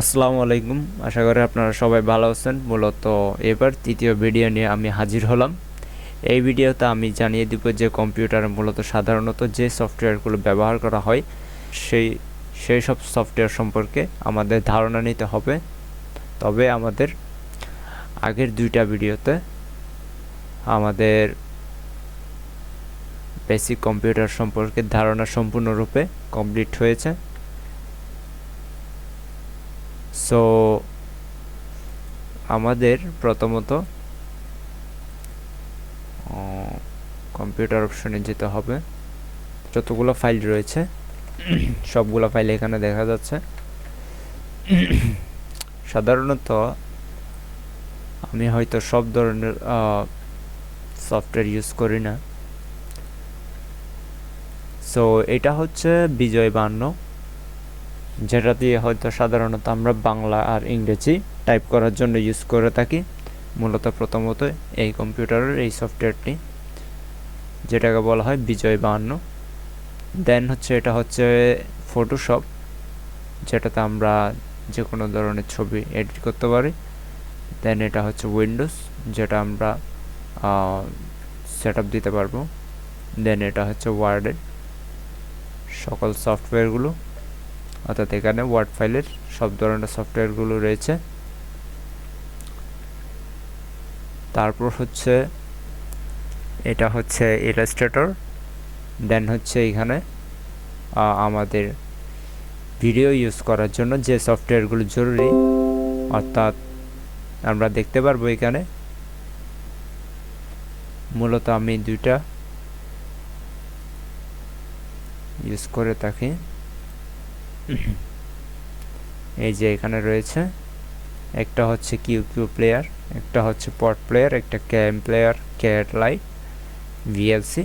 আসসালামু আলাইকুম। আশা করি আপনারা সবাই ভালো আছেন। মূলত এবার তৃতীয় ভিডিও নিয়ে আমি হাজির হলাম। এই ভিডিওতে আমি জানিয়ে দিব যে কম্পিউটারে মূলত সাধারণত যে সফটওয়্যারগুলো ব্যবহার করা হয়, সেই সেই সব সফটওয়্যার সম্পর্কে আমাদের ধারণা নিতে হবে। তবে আমাদের আগের দুইটা ভিডিওতে আমাদের বেসিক কম্পিউটার সম্পর্কে ধারণা সম্পূর্ণরূপে কমপ্লিট হয়েছে। সো আমাদের প্রথমত কম্পিউটার অপশনে যেতে হবে। যতগুলো ফাইল রয়েছে সবগুলো ফাইল এখানে দেখা যাচ্ছে। সাধারণত আমি হয়তো সব ধরনের সফটওয়্যার ইউজ করি না। সো এটা হচ্ছে বিজয় বান্ন যেটা দিয়ে হয়তো সাধারণত আমরা বাংলা আর ইংরেজি টাইপ করার জন্য ইউজ করে থাকি, মূলত প্রথমত এই কম্পিউটারের এই সফটওয়্যারটি যেটাকে বলা হয় বিজয় বাহান্ন। দেন হচ্ছে, এটা হচ্ছে ফটোশপ যেটাতে আমরা যে কোনো ধরনের ছবি এডিট করতে পারি। দেন এটা হচ্ছে উইন্ডোজ যেটা আমরা সেট আপ দিতে পারব। দেন এটা হচ্ছে ওয়ার্ডের সকল সফটওয়্যারগুলো অর্থাৎ এখানে ওয়ার্ড ফাইলের সব ধরনের সফটওয়্যারগুলো রয়েছে। তারপর হচ্ছে এটা হচ্ছে ইলাস্ট্রেটর দেন হচ্ছে এখানে আমাদের ভিডিও ইউজ করার জন্য যে সফটওয়্যারগুলো জরুরি, অর্থাৎ আমরা দেখতে পারব এখানে। মূলত আমি দুইটা ইউজ করে থাকি। এই যে এখানে রয়েছে একটা হচ্ছে কিউ কিউ প্লেয়ার একটা হচ্ছে পট প্লেয়ার একটা cam player cat light VLC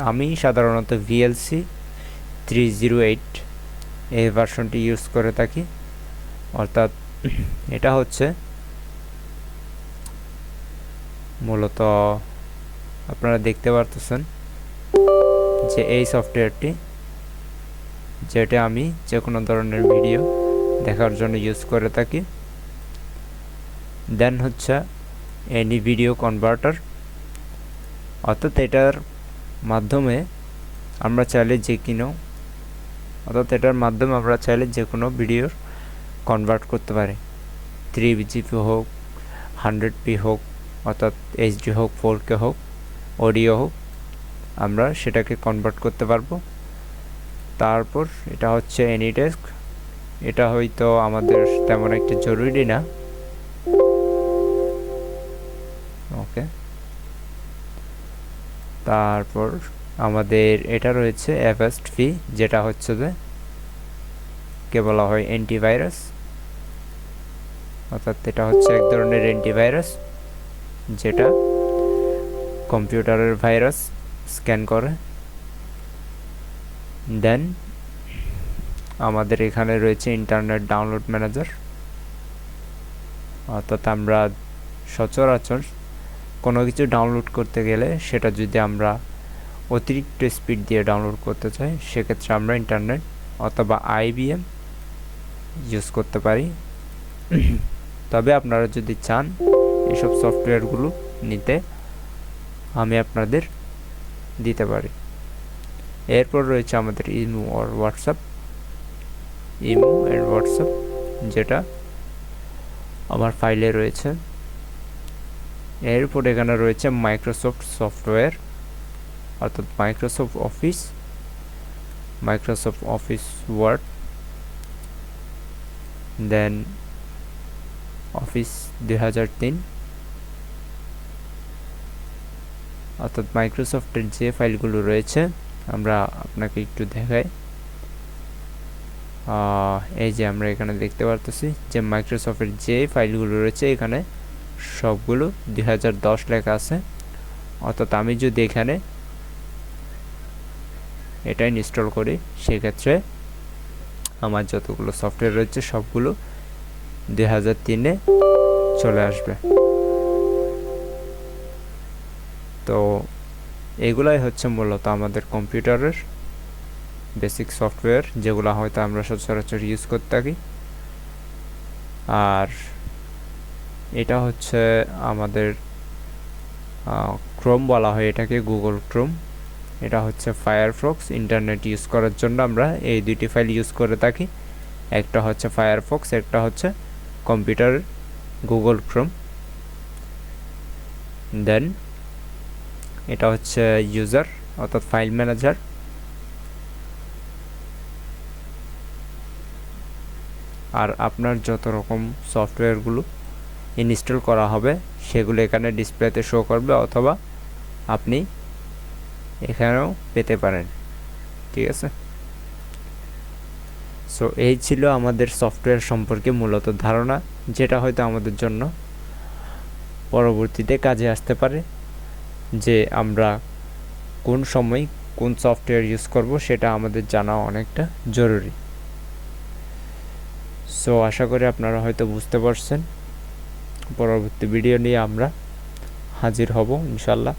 আমি সাধারণত ভিএলসি থ্রি জিরো এইট এই ভার্সনটি ইউজ করে থাকি। অর্থাৎ এটা হচ্ছে মূলত আপনারা দেখতে পারতেছেন যে এই সফটওয়্যারটি যেটা আমি যে কোনো ধরনের ভিডিও দেখার জন্য ইউজ করে থাকি। দেন হচ্ছে এনি ভিডিও কনভার্টার অর্থাৎ এটার মাধ্যমে আমরা চাইলে যে কোনো, অর্থাৎ এটার মাধ্যমে আমরা চাইলে যে কোনো ভিডিওর কনভার্ট করতে পারি। থ্রি জিপি হোক হান্ড্রেড পি হোক, অর্থাৎ এইচডি হোক ফোর কে হোক অডিও হোক, আমরা সেটাকে কনভার্ট করতে পারব। তারপর এটা হচ্ছে এনিডেস্ক এটা হয়তো আমাদের তেমন একটা জরুরি না। ওকে। তারপর আমাদের এটা রয়েছে অ্যাভাস্ট ফি যেটা হচ্ছে যে কে বলা হয় অ্যান্টিভাইরাস অর্থাৎ এটা হচ্ছে এক ধরনের অ্যান্টিভাইরাস যেটা কম্পিউটারের ভাইরাস স্ক্যান করে। দেন আমাদের এখানে রয়েছে ইন্টারনেট ডাউনলোড ম্যানেজার অর্থাৎ আমরা সচরাচর কোনো কিছু ডাউনলোড করতে গেলে সেটা যদি আমরা অতিরিক্ত স্পিড দিয়ে ডাউনলোড করতে চাই, সেক্ষেত্রে আমরা ইন্টারনেট অথবা আইবিএম ইউজ করতে পারি। তবে আপনারা যদি চান এসব সফটওয়্যারগুলো নিতে, আমি আপনাদের দিতে পারি। এরপর রয়েছে আমাদের ইমো আর হোয়াটসঅ্যাপ। ইমো অ্যান্ড হোয়াটসঅ্যাপ, যেটা আমার ফাইলে রয়েছে। এরপর এখানে রয়েছে মাইক্রোসফট সফটওয়্যার অর্থাৎ Microsoft Office Microsoft Office Word then Office দুই হাজার তিন, অর্থাৎ মাইক্রোসফটের যে ফাইলগুলো রয়েছে আমরা আপনাকে একটু দেখাই। এই যে আমরা এখানে দেখতে পারতেছি যে মাইক্রোসফটের যে ফাইলগুলো রয়েছে এখানে সবগুলো দু হাজার দশ লেখা আছে। অর্থাৎ আমি যদি এখানে এটা ইনস্টল করি, সেক্ষেত্রে আমার যতগুলো সফটওয়্যার রয়েছে সবগুলো দুই হাজার তিনে চলে আসবে। তো এগুলাই হচ্ছে মূলত আমাদের কম্পিউটারের বেসিক সফটওয়্যার যেগুলো হয়তো আমরা সচরাচর ইউজ করতে থাকি। আর এটা হচ্ছে আমাদের ক্রোম বলা হয় এটাকে গুগল ক্রোম এটা হচ্ছে ফায়ারফক্স ইন্টারনেট ইউজ করার জন্য আমরা এই দুইটি ফাইল ইউজ করে থাকি। একটা হচ্ছে ফায়ারফক্স একটা হচ্ছে কম্পিউটার গুগল ক্রোম দেন এটা হচ্ছে ইউজার অর্থাৎ ফাইল ম্যানেজার আর আপনার যত রকম সফটওয়্যারগুলো ইনস্টল করা হবে, সেগুলো এখানে ডিসপ্লেতে শো করবে, অথবা আপনি এখানেও পেতে পারেন। ঠিক আছে? সো এই ছিল আমাদের সফটওয়্যার সম্পর্কে মূলত ধারণা, যেটা হয়তো আমাদের জন্য পরবর্তীতে কাজে আসতে পারে। যে আমরা কোন সময় কোন সফটওয়্যার ইউজ করব সেটা আমাদের জানা অনেকটা জরুরি। সো আশা করি আপনারা হয়তো বুঝতে পারছেন। পরবর্তী ভিডিও নিয়ে আমরা হাজির হব, ইনশাল্লাহ।